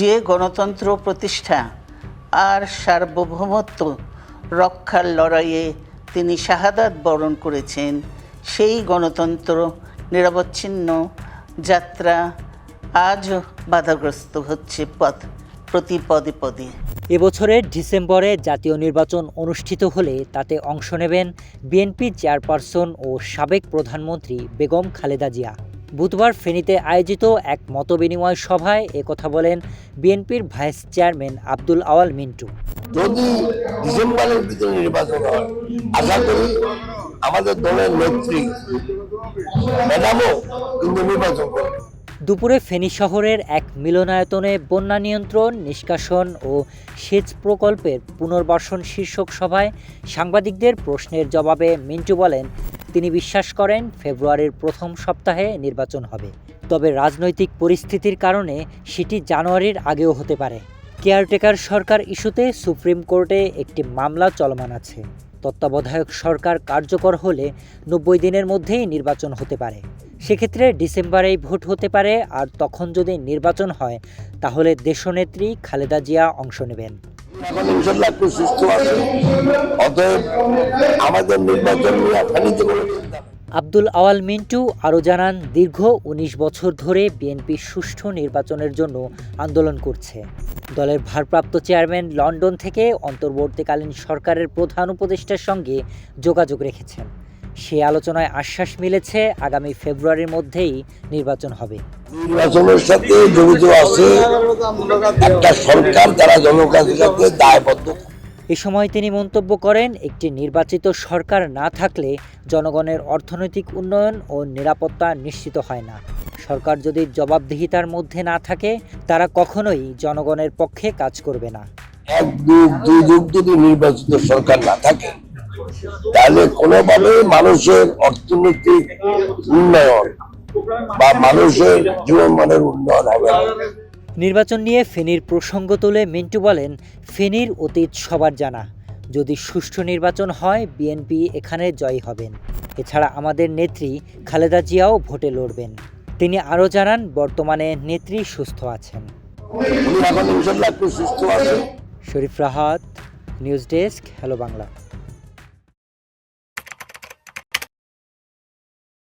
যে গণতন্ত্র প্রতিষ্ঠা আর সার্বভৌমত্ব রক্ষার লড়াইয়ে তিনি শাহাদাত বরণ করেছেন, সেই গণতন্ত্র নিরবচ্ছিন্ন যাত্রা আজও বাধাগ্রস্ত হচ্ছে পথ প্রতি পদে পদে। এবছরের ডিসেম্বরে জাতীয় নির্বাচন অনুষ্ঠিত হলে তাতে অংশ নেবেন বিএনপি চেয়ারপারসন ও সাবেক প্রধানমন্ত্রী বেগম খালেদা জিয়া। বুধবার ফেনীতে আয়োজিত এক মতবিনিময় সভায় একথা বলেন বিএনপির ভাইস চেয়ারম্যান আব্দুল আওয়াল মিন্টু। যদি ডিসেম্বরের ভিতরে নির্বাচন হয় আশা করি আমাদের দলের নেত্রী ম্যাডামও কিন্তু নির্বাচন করবে। দুপুরে ফেনী শহরের এক মিলনায়তনে বন্যা নিয়ন্ত্রণ নিষ্কাশন ও সেচ প্রকল্পের পুনর্বাসন শীর্ষক সভায় সাংবাদিকদের প্রশ্নের জবাবে মিন্টু বলেন তিনি বিশ্বাস করেন ফেব্রুয়ারির প্রথম সপ্তাহে নির্বাচন হবে। তবে রাজনৈতিক পরিস্থিতির কারণে সেটি জানুয়ারির আগেও হতে পারে। কেয়ারটেকার সরকার ইস্যুতে সুপ্রিম কোর্টে একটি মামলা চলমান আছে। তত্ত্বাবধায়ক সরকার কার্যকর হলে নব্বই দিনের মধ্যেই নির্বাচন হতে পারে। সেক্ষেত্রে ডিসেম্বরেই ভোট হতে পারে, আর তখন যদি নির্বাচন হয়, তাহলে দেশনেত্রী খালেদা জিয়া অংশ নেবেন। আব্দুল আওয়াল মিন্টু আরও জানান, দীর্ঘ ১৯ বছর ধরে বিএনপি সুষ্ঠু নির্বাচনের জন্য আন্দোলন করছে। দলের ভারপ্রাপ্ত চেয়ারম্যান লন্ডন থেকে অন্তর্বর্তীকালীন সরকারের প্রধান উপদেষ্টার সঙ্গে যোগাযোগ রেখেছেন। সে আলোচনায় আশ্বাস মিলেছে আগামী ফেব্রুয়ারির মধ্যেই নির্বাচন হবে। নির্বাচনের সাথে জড়িত আছে একটা সরকার তারা জনগণের সাথে দায়বদ্ধ। এ সময় তিনি মন্তব্য করেন একটি নির্বাচিত সরকার না থাকলে জনগণের অর্থনৈতিক উন্নয়ন ও নিরাপত্তা নিশ্চিত হয় না। সরকার যদি জবাবদিহিতার মধ্যে না থাকে তারা কখনোই জনগণের পক্ষে কাজ করবে না। এক যুগ দুই যুগ যদি নির্বাচিত সরকার না থাকে তাহলে কোনোভাবে মানুষের অর্থনৈতিক উন্নয়ন বা মানুষের জীবনমানের উন্নয়ন হবে নির্বাচন নিয়ে ফেনীর প্রসঙ্গ তুলে মিন্টু বলেন ফেনীর অতীত সবার জানা। যদি সুষ্ঠু নির্বাচন হয় বিএনপি এখানে জয়ী হবেন। এছাড়া আমাদের নেত্রী খালেদা জিয়াও ভোটে লড়বেন। তিনি আরও জানান বর্তমানে নেত্রী সুস্থ আছেন। Sharif Rahat news desk hello Bangla.